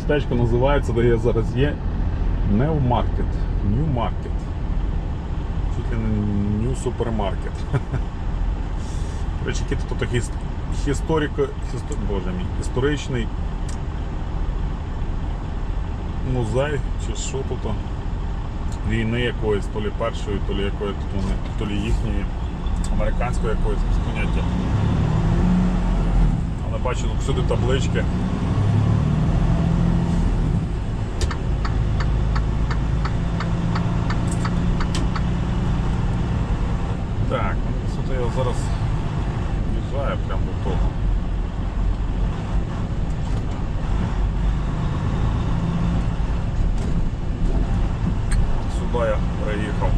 Містечко називається, де я зараз є. Неумаркет. Нью-маркет. Чуть ли не Нью супермаркет. Речі, який тут такий історико, істо, боже мій, історичний музей, чи що тут? Війни якоїсь, то лі першої, то лі якої тут вони, то лі їхньої, американської якоїсь поняття. Але бачу тут всюди таблички. Так, ну, тут я зараз в'їжджаю прямо до того. Сюди я приїхав.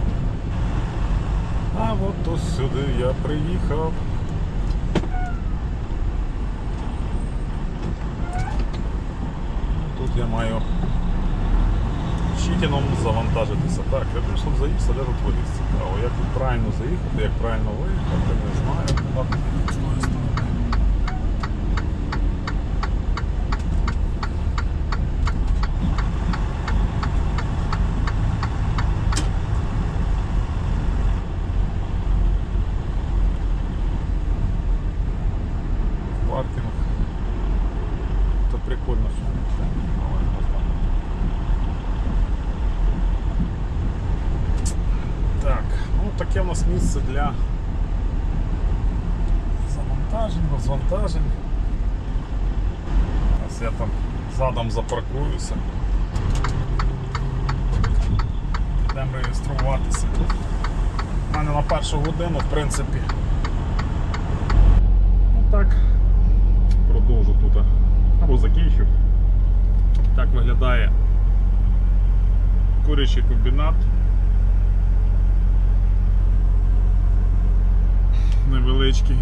А от ось сюди я приїхав. Тут я маю щитіном завантажитися. Так, я прийшов де тут виліз цікаво. Як тут правильно заїхати, як правильно виїхати, не знаю. Так, з тої сторони. Паркінг. Це прикольно, що Але можна. Так, таке у нас місце для завантажень, розвантажень. Зараз я там задом запаркуюся. Йдемо реєструватися. У мене на першу годину, в принципі. Ну так, продовжу тут. Або закінчу. Так виглядає курячий комбінат. Невеличкий.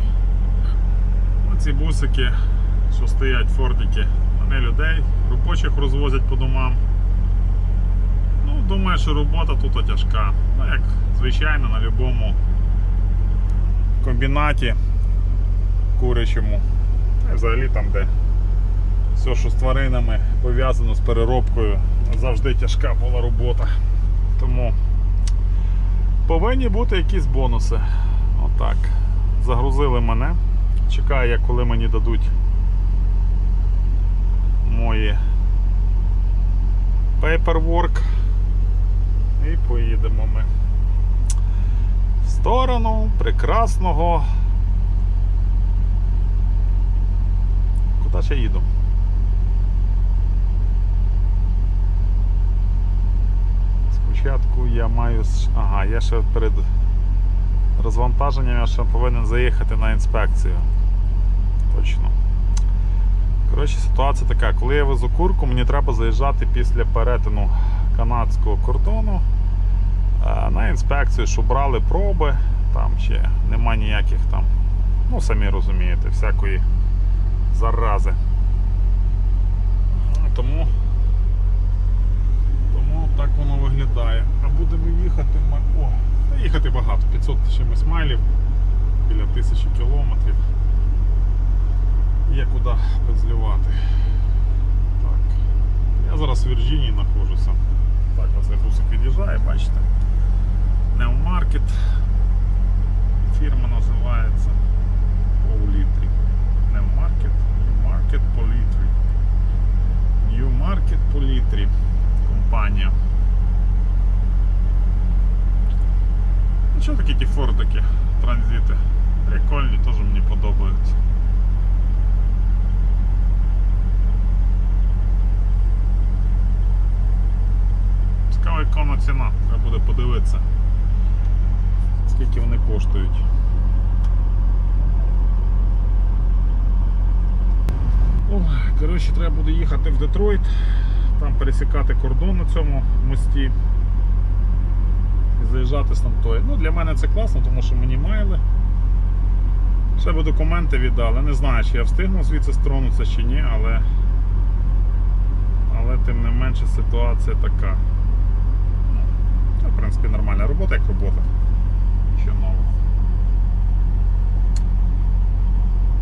Оці бусики, що стоять фортики, вони людей, робочих розвозять по домам. Ну, думаю, що робота тут тяжка. Ну, як звичайно, на будь-якому комбінаті курячому. І взагалі там, де все, що з тваринами пов'язано з переробкою, завжди тяжка була робота. Тому повинні бути якісь бонуси. Отак. Загрузили мене. Чекаю, коли мені дадуть мої paperwork. І поїдемо ми в сторону прекрасного. Куди я їду? Спочатку я маю. Ага, я ще перед розвантаженням я ще повинен заїхати на інспекцію. Точно. Коротше, ситуація така, коли я везу курку, мені треба заїжджати після перетину канадського кордону е, на інспекцію, щоб брали проби, там ще нема ніяких там, ну самі розумієте, всякої зарази. Тому, тому так воно виглядає. А будемо їхати. ми- О, їхати багато, 500 з чимось майлів, біля тисячі кілометрів. Є куди пензлювати. Так. Я зараз в Вірджинії знаходжуся. Так, оцей бусик від'їжджає, бачите. Неомаркет. Фірма називається по літрі. Неомаркет, Ньюмаркет по літрі. Ньюмаркет по. Компанія. Ну що такі ті фордики, транзити? Прикольні, теж мені подобаються. Цікава ікона ціна, треба буде подивитися. Скільки вони коштують. Коротше, треба буде їхати в Детройт, там пересікати кордон на цьому мості і заїжджати з там тої. Ну, для мене це класно, тому що мені майли. Ще би документи віддали. Не знаю, чи я встигну звідси стронутися чи ні, але, але тим не менше ситуація така. Ну, це, в принципі, нормальна робота, як робота. Нічого нового.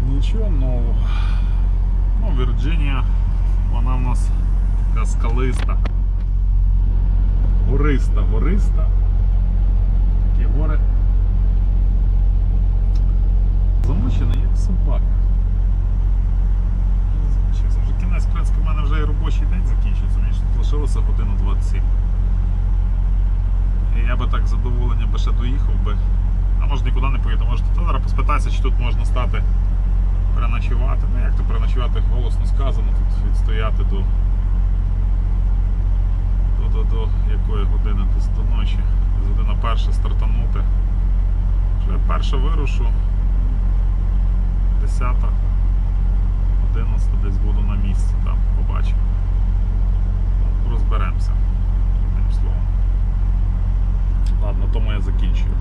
Нічого нового. Ну, Вірджинія, вона в нас така скалиста. Гориста, гориста. Такі гори. Замучений, як собака. Я Замучився. Вже кінець, в принципі, в мене вже і робочий день закінчується. Мені ж лишилося годину 27. І я би так з задоволенням би ще доїхав би. А може нікуди не поїду, може тут зараз поспитайся, чи тут можна стати переночувати. Ну як то переночувати голосно сказано, тут відстояти до, до, до, до якої години до, до ночі. Година перша стартанути. Вже перша вирушу. 10, 11 десь буду на місці там розберемося. Одним словом. Ладно, тому я закінчую.